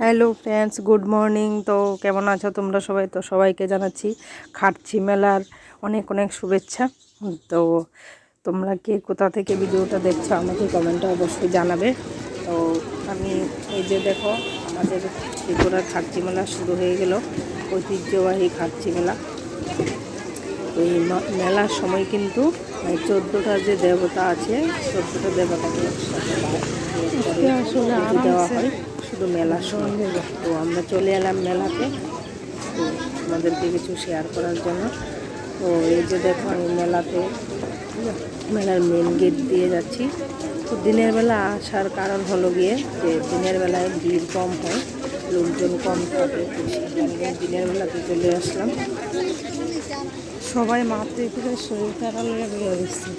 Hello friends good morning তো কেমন আছো তোমরা সবাই? তো সবাইকে জানাচ্ছি খাটছি মেলার অনেক অনেক শুভেচ্ছা। তো তোমরা কে কোথা থেকে ভিডিওটা দেখছ আমাকে কমেন্টে অবশ্যই জানাবে। তো আমি এই যে দেখো আমাদের ত্রিপুরার খাটছি মেলা শুরু হয়ে গেল। ঐতিহ্যবাহী খাটছি মেলা। তো এই মেলার সময় কিন্তু চোদ্দোটা যে দেবতা আছে চোদ্দোটা দেবতাকে একসাথে দেওয়া হয়। শুধু মেলার সময় তো আমরা চলে এলাম মেলাতে, তো আমাদেরকে কিছু শেয়ার করার জন্য। তো এই যে দেখো আমি মেলাতে, মেলার মেন গেট দিয়ে যাচ্ছি। তো দিনের বেলা আসার কারণ হলো গিয়ে যে দিনের বেলায় ভিড় কম হয়, লোকজন কম থাকে দিনের বেলাতে চলে আসলাম। সবাই মাত্রে শরীর খারাপ লেগে দিচ্ছে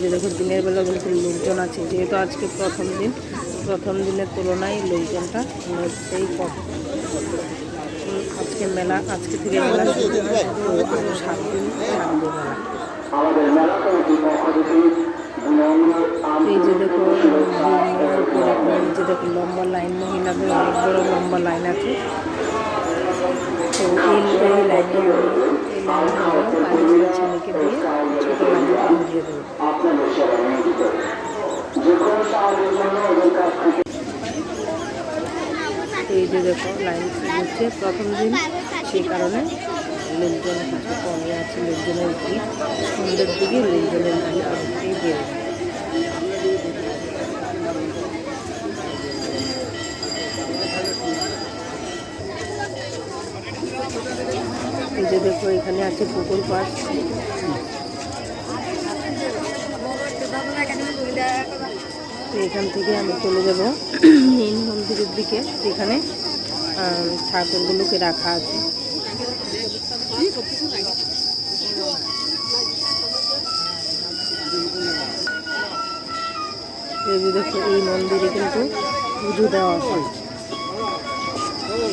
যে দেখো দিনের বেলা কিন্তু লোকজন আছে, যেহেতু আজকে প্রথম দিন, প্রথম দিনের তুলনায় লোকজনটা অনেকটাই কম। আজকে মেলা, আজকে থেকে মেলা সাত দিন থাকবে। মেলা এই যে দেখো মেলার পরে পরে এই যে দেখো লম্বা লাইন মহিলাদের অনেক বড় লম্বা লাইন আছে তো এই এই লাইনে আমি এই লাইনে পাঁচজন ছেলেকে দিয়ে ছোটো লাইনে দিয়ে দেবো এই যে দেখো লাইন হচ্ছে প্রথম দিন, সেই কারণে লোকজন কিছু কমে আছে, লোকজনের ভিড়। সন্ধ্যের দিকে লোকজনের ভিড় অনেকটাই বেড়ে এই যে দেখো, এখানে আছে পুকুর পাড়। তো এখান থেকে আমি চলে যাব মেন মন্দিরের দিকে, যেখানে ঠাকুরগুলোকে রাখা আছে। এই মন্দিরে কিন্তু পুজো দেওয়া হয়।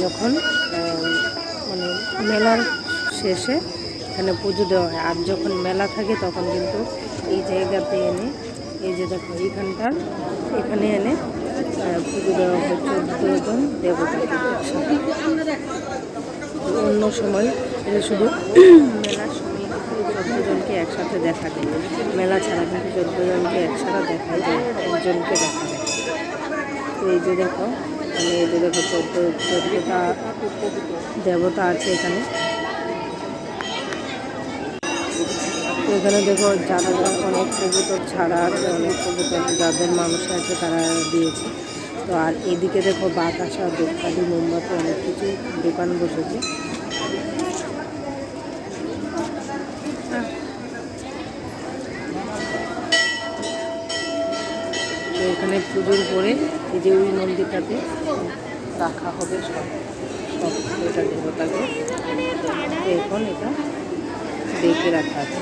যখন মানে মেলার শেষে এখানে পুজো দেওয়া হয়। আর যখন মেলা থাকে, তখন কিন্তু এই জায়গাতে এনে, এই যে দেখো, এইখানটার এখানে এনে পুজো দেওয়া হয় চোদ্দ জন দেবতাকে অন্য সময় এটা শুধু মেলার সময় চোদ্দ জনকে একসাথে দেখা যায়। মেলা ছাড়া কিন্তু চোদ্দ জনকে একসাথে দেখা যায়, একজনকে দেখা যায়। তো এই যে দেখো মানে এই যে দেখো চোদ্দ, চোদ্দটা দেবতা আছে এখানে। এখানে দেখো যারা যারা অনেক কবুতর ছাড়া আছে, অনেক কবুতর যাদের মানুষ আছে তারা দিয়েছে। তো আর এদিকে দেখো বাতাসা দোকানি মোমবাতি, অনেক কিছু দোকান বসেছে। তো এখানে পুজোর পরে এই যে ওই মন্দিরটাতে রাখা হবে সব সব এটা দেবতাকে। এখন এটা ডেকে রাখা আছে।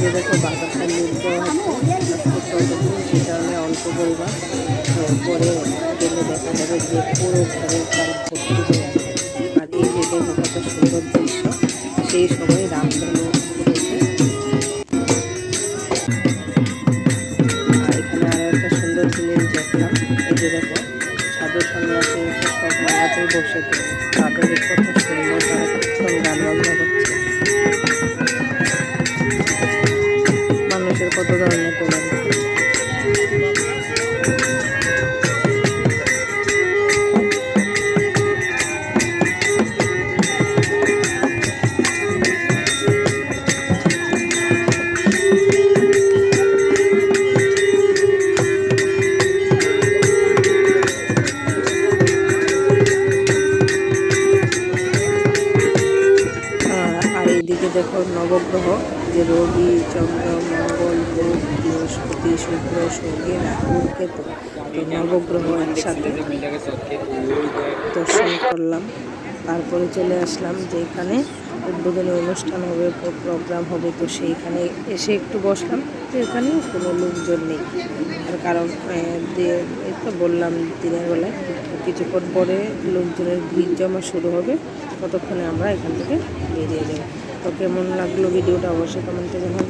যে দেখো বাতাসা লুট দেওয়া হচ্ছে কারণে অল্প পরিমাণ পরে গেলে দেখা যাবে যে পুরো ঘরে তার ভর্তি হয়ে আর এই যে দেখো কত সুন্দর দৃশ্য সেই সময় রামধনু বসে। তাদের কত সুন্দর তারা কীর্তন গান বাজনা কত ধরনের তোলেন দেখো নবগ্রহ যে রবি চন্দ্র বৃহস্পতি শুক্র শনি রাহু কেতু তো নবগ্রহ একসাথে দর্শন করলাম। তারপরে চলে আসলাম যে এখানে উদ্বোধনী অনুষ্ঠান হবে, প্রোগ্রাম হবে, তো সেইখানে এসে একটু বসলাম। তো এখানে কোনো লোকজন নেই। তার কারণ তো বললাম দিনের বেলায়, কিছুক্ষণ পরে লোকজনের ভিড় জমা শুরু হবে। ততক্ষণে আমরা এখান থেকে বেরিয়ে যাব তো কেমন লাগল ভিডিওটা অবশ্যই কমেন্টে জানান